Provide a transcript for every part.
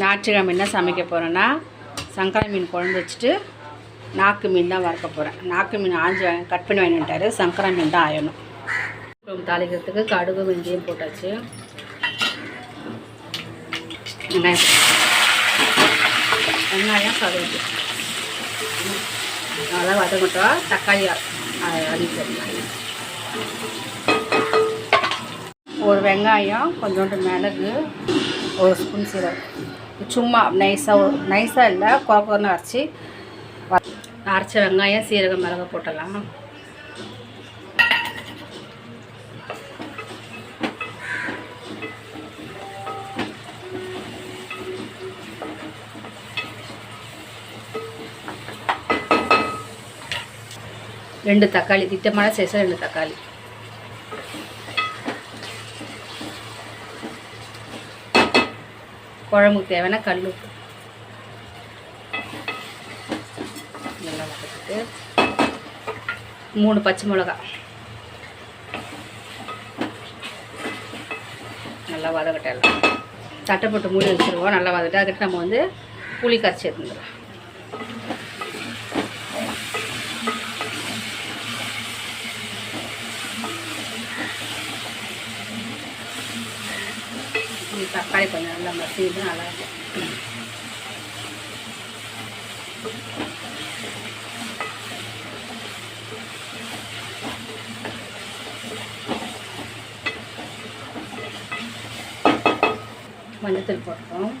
ஞாயிற்றுக்கிழமை என்ன சமைக்க போகிறேன்னா சங்கரா மீன் குழம்பு வச்சுட்டு நாக்கு மீன் தான் வறுக்க போகிறேன் நாக்கு மீன் ஆஞ்சி வாங்கி கட் பண்ணி வாங்கிட்டாரு சங்கரா மீன் தான் ஆயணும். தாளிக்கிறதுக்கு கடுகு வெந்தயம் போட்டாச்சு. வெங்காயம். வெங்காயம் கடுகு. நல்லா வதங்கட்டும். தக்காளி அடிச்சிடலாம் ஒரு வெங்காயம் கொஞ்சோண்டு மிளகு ஒரு ஸ்பூன் சீரகம். சும்மா நைஸாக நைஸாக இல்லை குறை அரைச்சி அரைச்ச வெங்காயம் சீரகம் மிளகு போட்டலாம் ரெண்டு தக்காளி திட்டமான சைஸில் ரெண்டு தக்காளி. குழம்புக்கு தேவையான கல் உப்பு. நல்லா வதக்கிட்டு மூணு பச்சை மிளகா. நல்லா வதக்கட்டும் எல்லாம். தட்டை போட்டு மூடி வச்சுருவோம். நல்லா வதக்கிட்டு அதுக்கிட்ட நம்ம வந்து புளி கரைச்சி எடுத்துக்கலாம். தக்காளி கொஞ்சம் நல்லா மசிது நல்லா இருக்கும் மஞ்சத்தூள் போட்டோம்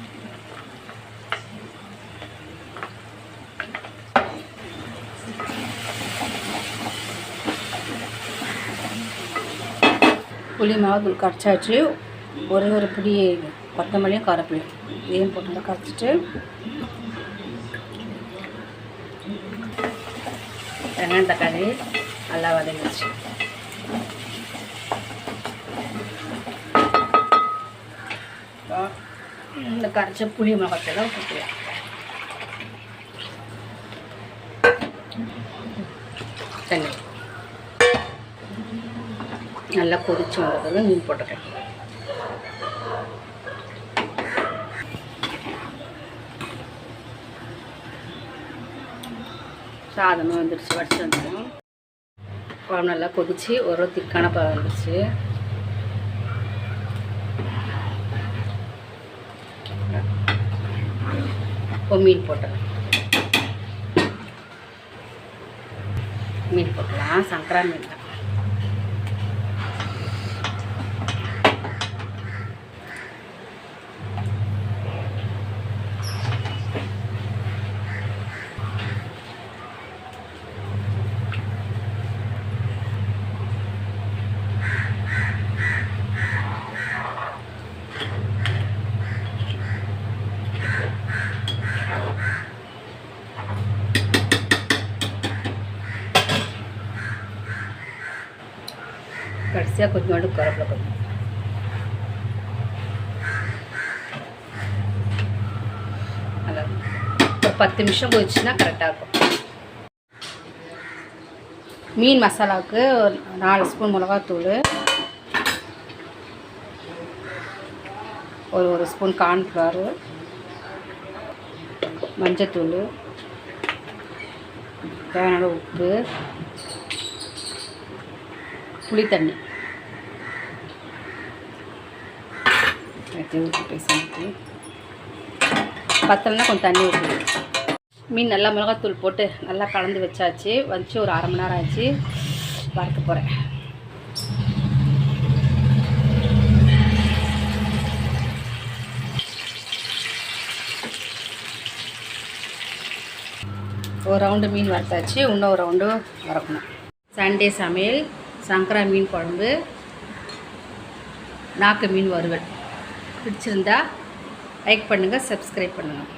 புளி மாவு கரைச்சாச்சு ஒரே ஒரு பிடி கொத்தமல்லியும் கருப்பிலையும் இதையும் போட்டு கரைச்சிட்டு வெங்காயம் தக்காளி நல்லா வதங்கிடுச்சு. இப்போ இந்த கரைச்ச புளி மிளகாத்தெல்லாம் போட்டுக்கலாம் தண்ணி. நல்லா கொதிச்சு வந்ததுக்கு மீன் போட்டுக்கிறேன் சாதமும் வந்துடுச்சு வடிச்சு வந்துடும் குழம்பு நல்லா கொதிச்சு ஒரு திக்கான பழம் வந்துடுச்சு மீன் போட்டுறேன் மீன் போட்டலாம் சங்கரா மீன் தான். கடைசியாக கொஞ்சோண்டு கருவேப்பிலை கொஞ்சம். நல்லா ஒரு பத்து நிமிஷம் போயிடுச்சுன்னா கரெக்டாக இருக்கும். மீன் மசாலாவுக்கு ஒரு நாலு ஸ்பூன் மிளகாத்தூள் ஒரு ஒரு ஸ்பூன் கார்ன்ஃப்ளவர் மஞ்சத்தூள் தேவையான உப்பு புளி தண்ணி. எல்லாத்தையும் ஊற்றி பத்தலைன்னா கொஞ்சம் தண்ணி ஊற்றி மீன் நல்லா மிளகாத்தூள் போட்டு நல்லா கலந்து வச்சாச்சு. வச்சு ஒரு அரை மணி நேரம் ஆச்சு. வறுக்க போகிறேன் ஒரு ரவுண்டு மீன் வறுத்தாச்சு. இன்னும் ஒரு ரவுண்டு வறக்கணும். சண்டே சமையல். சங்கரா மீன் குழம்பு நாக்கு மீன் வறுவல். பிடிச்சிருந்தா லைக் பண்ணுங்கள் சப்ஸ்கிரைப் பண்ணுங்கள்